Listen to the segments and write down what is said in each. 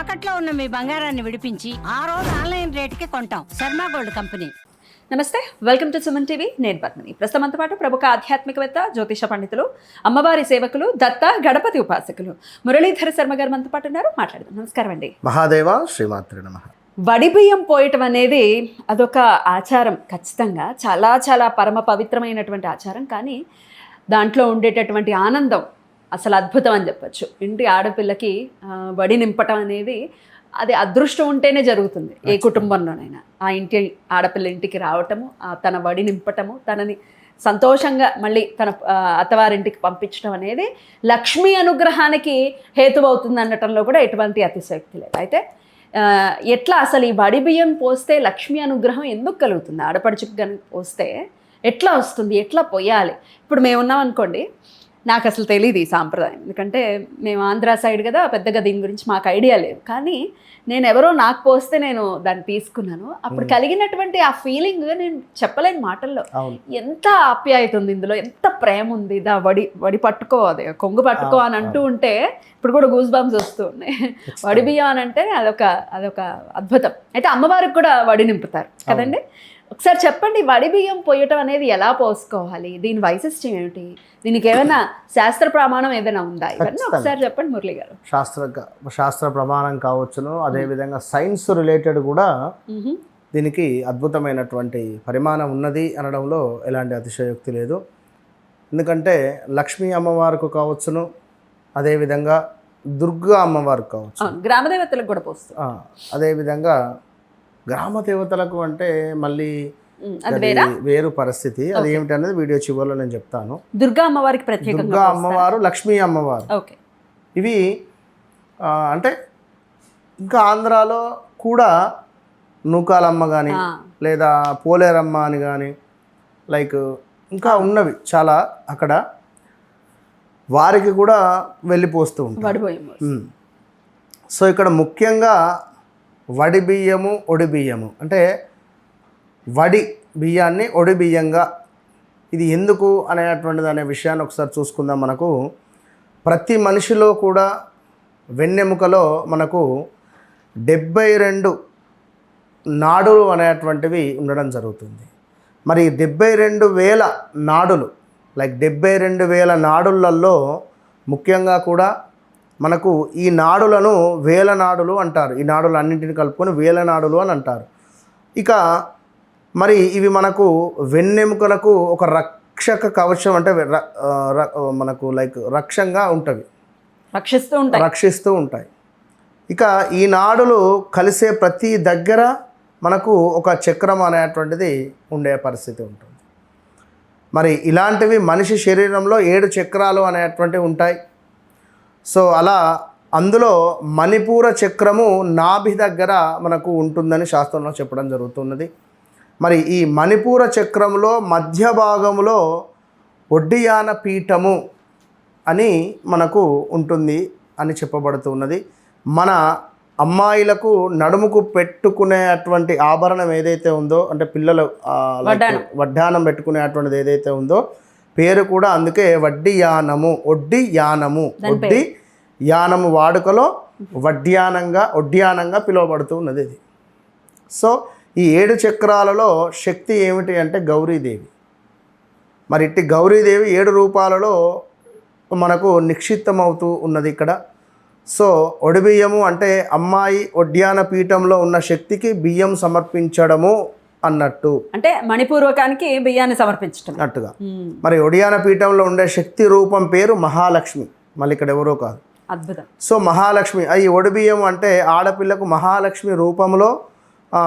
తాకట్లో ఉన్న మీ బంగారాన్ని విడిపించి ఆ రోజు ఆన్లైన్ రేటుకి కొంటాం. Sharma gold company. నమస్తే వెల్కమ్ టు సుమన్ టీవీ. నేను పద్మిని. ప్రస్తుతంతో పాటు ప్రముఖ ఆధ్యాత్మికవేత్త జ్యోతిష పండితులు అమ్మవారి సేవకులు దత్త గణపతి ఉపాసకులు మురళీధర శర్మ గారు మనతో పాటు ఉన్నారు. మాట్లాడదాం. నమస్కారం అండి. మహాదేవ శ్రీమాత్రి నమ. వడి బియ్యం పోయటం అనేది అదొక ఆచారం ఖచ్చితంగా. చాలా చాలా పరమ పవిత్రమైనటువంటి ఆచారం. కానీ దాంట్లో ఉండేటటువంటి ఆనందం అసలు అద్భుతం అని చెప్పొచ్చు. ఇంటి ఆడపిల్లకి వడి నింపటం అనేది అది అదృష్టం ఉంటేనే జరుగుతుంది. ఏ కుటుంబంలోనైనా. ఆ ఇంటి ఆడపిల్ల ఇంటికి రావటము తన వడి నింపటము తనని సంతోషంగా మళ్ళీ తన అత్తవారింటికి పంపించడం అనేది లక్ష్మీ అనుగ్రహానికి హేతువవుతుంది అనటంలో కూడా ఎటువంటి అతిశయోక్తి లేదు. అయితే ఎట్లా అసలు ఈ వడి బియ్యం పోస్తే లక్ష్మీ అనుగ్రహం ఎందుకు కలుగుతుంది? ఆడపడుచుకు కనుక పోస్తే ఎట్లా వస్తుంది? ఎట్లా పోయాలి? ఇప్పుడు మేము ఉన్నాం అనుకోండి నాకు అసలు తెలియదు ఈ సాంప్రదాయం. ఎందుకంటే మేము ఆంధ్ర సైడ్ కదా పెద్దగా దీని గురించి మాకు ఐడియా లేదు. కానీ నేను ఎవరో నాకు పోస్తే నేను దాన్ని తీసుకున్నాను. అప్పుడు కలిగినటువంటి ఆ ఫీలింగ్ నేను చెప్పలేని మాటల్లో. ఎంత ఆప్యాయత ఉంది ఇందులో ఎంత ప్రేమ ఉంది దా వడి వడి పట్టుకో అదే కొంగు పట్టుకో అని అంటూ ఉంటే ఇప్పుడు కూడా గూస్ బాంబ్స్ వస్తూ ఉన్నాయి. వడి బియ్యం అని అంటే అదొక అదొక అద్భుతం. అయితే అమ్మవారికి కూడా వడి నింపుతారు కదండి? ఒకసారి చెప్పండి వడి బియ్యం పోయటం అనేది ఎలా పోసుకోవాలి? దీని వైశిష్ట్యం ఏమిటి? దీనికి ఏమైనా శాస్త్ర ప్రమాణం ఏదైనా ఉందా? ఇవన్నీ. ఒకసారి చెప్పండి మురళి గారు. శాస్త్ర శాస్త్ర ప్రమాణం కావచ్చును. అదేవిధంగా సైన్స్ రిలేటెడ్ కూడా. దీనికి అద్భుతమైనటువంటి పరిమాణం ఉన్నది అనడంలో ఎలాంటి అతిశయోక్తి లేదు. ఎందుకంటే లక్ష్మీ అమ్మవారికి కావచ్చును. అదేవిధంగా దుర్గా అమ్మవారికి కావచ్చు గ్రామదేవతలకు కూడా పోస్తారు ఆ, అదేవిధంగా గ్రామ దేవతలకు అంటే మళ్ళీ వేరా? పరిస్థితి. అది ఏమిటనేది వీడియో చివరిలో నేను చెప్తాను. దుర్గా అమ్మవారికి దుర్గా అమ్మవారు లక్ష్మీ అమ్మవారు. ఓకే. ఇవి అంటే ఇంకా ఆంధ్రాలో కూడా నూకాలమ్మ కానీ. లేదా పోలేరమ్మ అని కానీ లైక్ ఇంకా ఉన్నవి చాలా అక్కడ. వారికి కూడా వెళ్ళిపోస్తూ ఉంటారు. సో ఇక్కడ ముఖ్యంగా వడి బియ్యము ఒడి బియ్యము. అంటే వడి బియ్యాన్ని ఒడి బియ్యంగా ఇది ఎందుకు అనేటువంటిది అనే విషయాన్ని ఒకసారి చూసుకుందాం మనకు. ప్రతి మనిషిలో కూడా వెన్నెముకలో మనకు డెబ్బై రెండు నాడులు అనేటువంటివి ఉండడం జరుగుతుంది. మరి డెబ్బై రెండు వేల నాడులు లైక్ డెబ్బై రెండు వేల నాడులలో ముఖ్యంగా కూడా మనకు ఈ నాడులను వేల నాడులు అంటారు. ఈ నాడులు అన్నింటిని కలుపుకొని వేల నాడులు అని అంటారు. ఇక మరి ఇవి మనకు వెన్నెముకలకు ఒక రక్షక కవచం అంటే మనకు లైక్ రక్షంగా ఉంటవి. రక్షిస్తూ ఉంటాయి. రక్షిస్తూ ఉంటాయి. ఇక ఈ నాడులు కలిసే ప్రతి దగ్గర మనకు ఒక చక్రం అనేటువంటిది ఉండే పరిస్థితి ఉంటుంది. మరి ఇలాంటివి మనిషి శరీరంలో ఏడు చక్రాలు అనేటువంటివి ఉంటాయి. సో అలా అందులో మణిపూర చక్రము నాభి దగ్గర మనకు ఉంటుందని శాస్త్రంలో చెప్పడం జరుగుతున్నది మరి ఈ మణిపూర చక్రంలో మధ్య భాగంలో ఒడ్డియాన పీఠము అని మనకు ఉంటుంది అని చెప్పబడుతున్నది మన అమ్మాయిలకు నడుముకు పెట్టుకునేటువంటి ఆభరణం ఏదైతే ఉందో అంటే పిల్లలు. వడ్డానం పెట్టుకునేటువంటిది ఏదైతే ఉందో పేరు కూడా అందుకే వడ్డీ యానము ఒడ్డి యానము. ఒడ్డి యానము వాడుకలో వడ్డ్యానంగా ఒడ్యానంగా పిలువబడుతూ ఉన్నది ఇది. సో ఈ ఏడు చక్రాలలో శక్తి ఏమిటి అంటే గౌరీదేవి. మరి ఇట్టి గౌరీదేవి ఏడు రూపాలలో మనకు నిక్షిప్తమవుతూ ఉన్నది ఇక్కడ. సో ఒడిబియ్యము అంటే అమ్మాయి ఒడ్యాన పీఠంలో ఉన్న శక్తికి బియ్యం సమర్పించడము అన్నట్టు. అంటే మణిపూర్వకానికి బియ్యాన్ని సమర్పించటం. అన్నట్టుగా. మరి ఒడియాన పీఠంలో ఉండే శక్తి రూపం పేరు మహాలక్ష్మి. మళ్ళీ ఇక్కడ ఎవరో కాదు. అద్భుతం. సో మహాలక్ష్మి ఈ ఒడిబియ్యం అంటే ఆడపిల్లకు మహాలక్ష్మి రూపంలో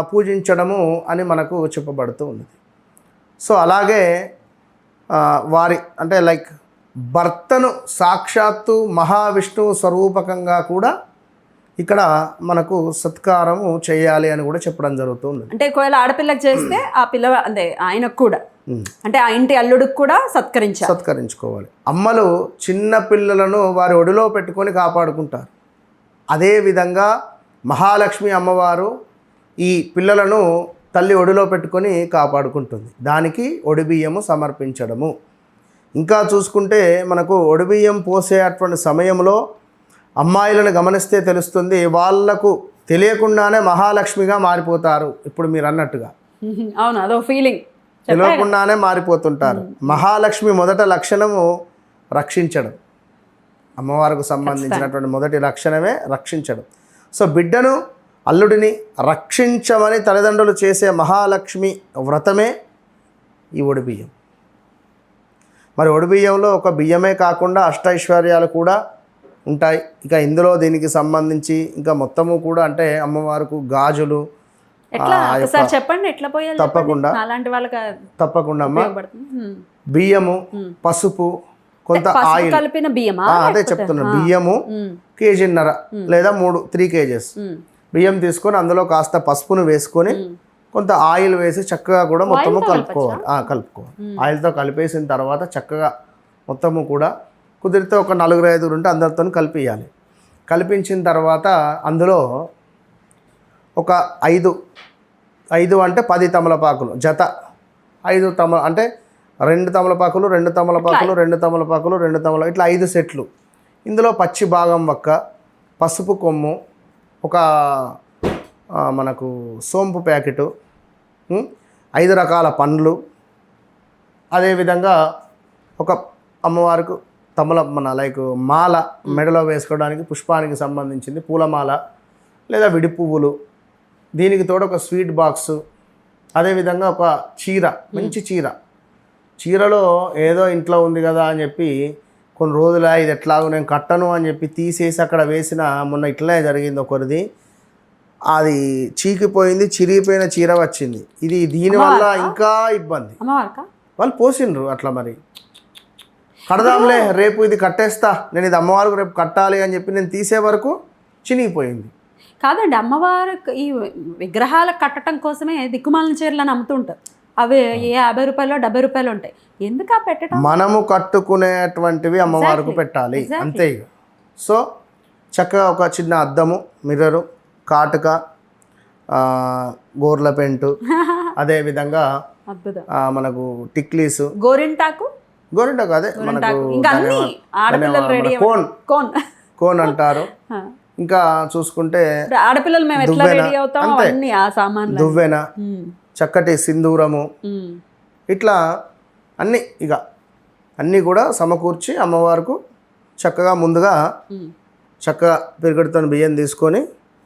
పూజించడము అని మనకు చెప్పబడుతూ ఉన్నది. సో అలాగే వారి అంటే లైక్ భర్తను సాక్షాత్తు మహావిష్ణువు స్వరూపకంగా కూడా ఇక్కడ మనకు సత్కారము చేయాలి అని కూడా చెప్పడం జరుగుతుంది. అంటే ఒకవేళ ఆడపిల్లకి చేస్తే ఆ పిల్ల అంటే ఆయనకు కూడా. అంటే ఆ ఇంటి అల్లుడికి కూడా సత్కరించాలి. సత్కరించుకోవాలి. అమ్మలు చిన్న పిల్లలను వారి ఒడిలో పెట్టుకొని కాపాడుకుంటారు. అదేవిధంగా మహాలక్ష్మి అమ్మవారు ఈ పిల్లలను తల్లి ఒడిలో పెట్టుకొని కాపాడుకుంటుంది. దానికి ఒడిబియ్యము సమర్పించడము. ఇంకా చూసుకుంటే మనకు ఒడిబియ్యం పోసే అటువంటి సమయంలో అమ్మాయిలను గమనిస్తే తెలుస్తుంది వాళ్ళకు తెలియకుండానే మహాలక్ష్మిగా మారిపోతారు. ఇప్పుడు మీరు అన్నట్టుగా. అవును అదో ఫీలింగ్ తెలియకుండానే మారిపోతుంటారు. మహాలక్ష్మి మొదట లక్షణము రక్షించడం. అమ్మవారికి సంబంధించినటువంటి మొదటి లక్షణమే రక్షించడం. సో బిడ్డను అల్లుడిని రక్షించమని తల్లిదండ్రులు చేసే మహాలక్ష్మి వ్రతమే ఈ ఒడిబియ్యం మరి ఒడిబియ్యంలో ఒక బియ్యమే కాకుండా అష్టైశ్వర్యాలు కూడా ఉంటాయి. ఇక ఇందులో దీనికి సంబంధించి ఇంకా మొత్తము కూడా అంటే అమ్మవారికి గాజులు చెప్పండి ఎట్లా పోయాలి తప్పకుండా. చెప్పండి. అలాంటి వాళ్ళకి తప్పకుండా అమ్మ. బియ్యము పసుపు కొంత ఆయిల్. కలిపిన బియ్యమా? అదే చెప్తున్నా. బియ్యము. కేజీన్నర లేదా మూడు త్రీ కేజెస్. బియ్యం తీసుకొని అందులో కాస్త పసుపును వేసుకొని కొంత ఆయిల్ వేసి చక్కగా కూడా మొత్తము కలుపుకోవాలి. కలుపుకోవాలి. ఆయిల్తో కలిపేసిన తర్వాత చక్కగా మొత్తము కూడా కుదిరితే ఒక నలుగురు ఐదుగురు ఉంటే అందరితో కలిపియాలి కలిపించిన తర్వాత అందులో ఒక ఐదు ఐదు అంటే పది తమలపాకులు జత. ఐదు తమ అంటే రెండు తమలపాకులు రెండు తమలపాకులు రెండు తమలపాకులు రెండు తమల ఇట్లా ఐదు సెట్లు. ఇందులో పచ్చి భాగం వక్క పసుపు కొమ్ము ఒక మనకు సోంపు ప్యాకెటు ఐదు రకాల పండ్లు. అదేవిధంగా ఒక అమ్మవారికి తమల మన లైక్ మాల మెడలో వేసుకోవడానికి పుష్పానికి సంబంధించింది పూలమాల లేదా విడి పువ్వులు. దీనికి తోడు ఒక స్వీట్ బాక్స్ అదేవిధంగా ఒక చీర మంచి చీర. చీరలో ఏదో ఇంట్లో ఉంది కదా అని చెప్పి కొన్ని రోజులు ఇది ఎట్లాగో నేను కట్టను అని చెప్పి తీసేసి అక్కడ వేసిన మొన్న ఇట్లనే జరిగింది ఒకరిది. అది చీకిపోయింది చిరిగిపోయిన చీర వచ్చింది. ఇది దీనివల్ల ఇంకా ఇబ్బంది. వాళ్ళు పోసిండ్రు అట్లా మరి. కడదాంలే రేపు ఇది కట్టేస్తా నేను ఇది అమ్మవారికి రేపు కట్టాలి అని చెప్పి నేను తీసే వరకు చినిగిపోయింది. కాదండి అమ్మవారికి ఈ విగ్రహాల కట్టడం కోసమే దిక్కుమాలిన చీరలను అమ్ముతుంటారు. అవి ఏ యాభై రూపాయలు డెబ్బై రూపాయలు ఉంటాయి. ఎందుకు ఆ పెట్టడం? మనము కట్టుకునేటువంటివి అమ్మవారికి. పెట్టాలి. అంతే సో చక్కగా ఒక చిన్న అద్దము మిర్రరు కాటుక గోర్ల పెంటు అదేవిధంగా మనకు టిక్లీస్ గోరింటాకు? గోరింటకు అదే మనకు అన్ని కోన్. కోన్. కోన్ అంటారు. ఇంకా చూసుకుంటే ఆడపిల్లలు మేము ఎట్లా దువ్వెన, రెడీ అవుతామో అంతే. అవన్నీ ఆ సామాన్లు దువ్వెన చక్కటి సింధూరము. ఇట్లా అన్నీ ఇక అన్నీ కూడా సమకూర్చి అమ్మవారికి చక్కగా ముందుగా. చక్కగా పెరుగుడుతో బియ్యం తీసుకొని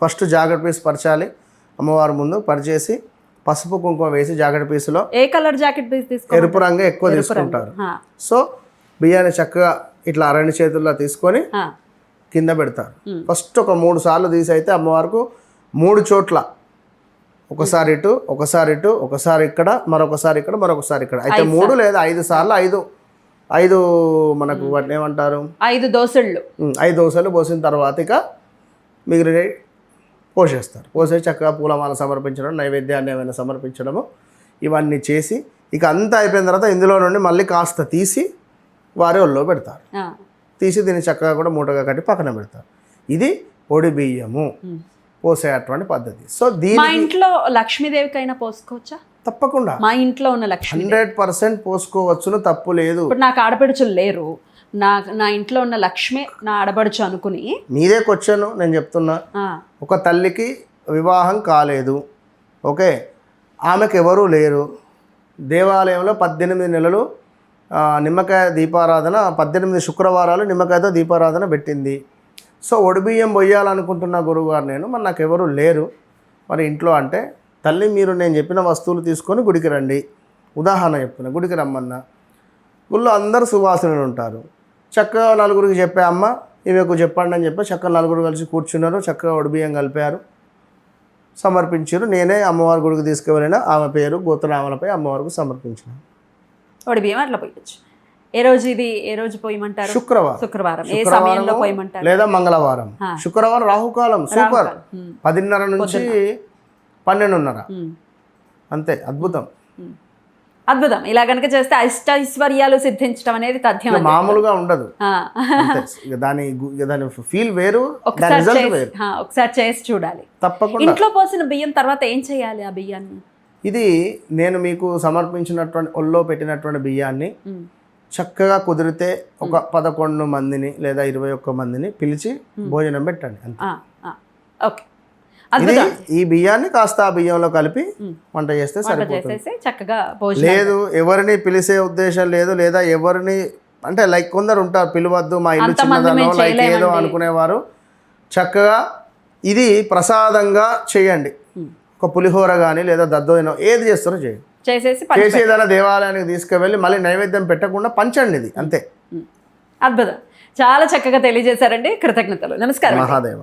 ఫస్ట్ పీస్ పరచాలి. అమ్మవారి ముందు పరిచేసి పసుపు కుంకుమ వేసి జాకెట్ పీసులో ఏ కలర్ జాకెట్ పీస్ ఎరుపు రంగు ఎక్కువ తీసుకుంటారు. సో బియ్యాన్ని చక్కగా ఇట్లా రెండు చేతుల్లో తీసుకొని కింద పెడతారు. ఫస్ట్ ఒక మూడు సార్లు తీసి అయితే అమ్మవారికి మూడు చోట్ల ఒకసారి ఇటు ఒకసారి ఇటు ఒకసారి ఇక్కడ మరొకసారి ఇక్కడ మరొకసారి ఇక్కడ. అయితే మూడు లేదా ఐదు సార్లు ఐదు ఐదు మనకు వాటిని ఏమంటారు? ఐదు ఉమ్, ఐదు దోశలు పోసిన తర్వాత ఇక మిగిలిన పోసేస్తారు పోసేసి చక్కగా పూలమాల సమర్పించడం నైవేద్యాన్ని ఏమైనా సమర్పించడము ఇవన్నీ చేసి ఇక అంతా అయిపోయిన తర్వాత ఇందులో నుండి మళ్ళీ కాస్త తీసి వారి ఒళ్ళో పెడతారు. తీసి దీన్ని చక్కగా కూడా మూటగా కట్టి పక్కన పెడతారు. ఇది పొడి బియ్యము పోసేటువంటి పద్ధతి. సో మా దీని ఇంట్లో లక్ష్మీదేవికైనా పోసుకోవచ్చా? తప్పకుండా. మా ఇంట్లో ఉన్న లక్ష్మి హండ్రెడ్ పర్సెంట్ పోసుకోవచ్చును తప్పు లేదు. ఇప్పుడు నాకు ఆడపడుచులు లేరు. నా నా ఇంట్లో ఉన్న లక్ష్మి నా ఆడపడుచు అనుకుని మీదే క్వశ్చన్ నేను చెప్తున్నా. ఒక తల్లికి వివాహం కాలేదు. ఓకే? ఆమెకు ఎవరూ లేరు. దేవాలయంలో పద్దెనిమిది నెలలు నిమ్మకాయ దీపారాధన పద్దెనిమిది శుక్రవారాలు నిమ్మకాయతో దీపారాధన పెట్టింది. సో ఒడిబియ్యం పొయ్యాలనుకుంటున్న గురువుగారు నేను మరి నాకు ఎవరు లేరు. మరి ఇంట్లో అంటే తల్లి మీరు నేను చెప్పిన వస్తువులు తీసుకొని గుడికి రండి. ఉదాహరణ చెప్తున్నా గుడికి రమ్మన్నా. గుళ్ళో అందరు సువాసనలు ఉంటారు. చక్కగా నలుగురికి చెప్పే అమ్మ ఈమెకు చెప్పండి అని చెప్పి చక్కగా నలుగురు కలిసి కూర్చున్నారు. చక్కగా ఒడిబియ్యం కలిపారు. సమర్పించారు. నేనే అమ్మవారి గుడికి తీసుకువెళ్ళిన ఆమె పేరు గోత్రనామలపై అమ్మవారికి సమర్పించిన. వాడి బియ్యం అట్లా పోయొచ్చు. ఏ రోజు ఇది? ఏ రోజు పోయమంటారు? శుక్రవారం. శుక్రవారం. ఏ సమయంలో పోయమంటారు? లేదా మంగళవారం. శుక్రవారం రాహుకాలం. సూపర్. పదిన్నర నుంచి పన్నెండున్నర. అంతే. అద్భుతం. అద్భుతం. ఇలా కనుక చేస్తే అష్టైశ్వర్యాలు సిద్ధించడం అనేది తథ్యం మామూలుగా ఉండదు. దాని దాని ఫీల్ వేరు ఒకసారి చేసి ఒకసారి చూడాలి. తప్పకుండా. ఇంట్లో పోసిన బియ్యం తర్వాత ఏం చేయాలి ఆ బియ్యాన్ని? ఇది నేను మీకు సమర్పించినటువంటి ఒళ్ళో పెట్టినటువంటి బియ్యాన్ని చక్కగా కుదిరితే ఒక పదకొండు మందిని లేదా ఇరవై ఒక్క మందిని పిలిచి భోజనం పెట్టండి. ఓకే. ఇది ఈ బియ్యాన్ని కాస్త ఆ బియ్యంలో కలిపి వంట చేస్తే సరిపోతుంది. చక్కగా లేదు ఎవరిని పిలిచే ఉద్దేశం లేదు లేదా ఎవరిని అంటే లైక్ కొందరు ఉంటారు పిలవద్దు మా ఇల్లు చిన్నదనో లైక్ ఏదో. అనుకునేవారు. చక్కగా ఇది ప్రసాదంగా చేయండి. ఒక పులిహోర కానీ లేదా దద్దోజనం ఏది చేస్తారో చేయండి. చేసేసి పంచి చేసి ఏదైనా దేవాలయానికి తీసుకువెళ్ళి మళ్ళీ నైవేద్యం పెట్టకుండా పంచండి ఇది అంతే. అద్భుతం. చాలా చక్కగా తెలియజేశారండి. కృతజ్ఞతలు. నమస్కారం. మహాదేవ.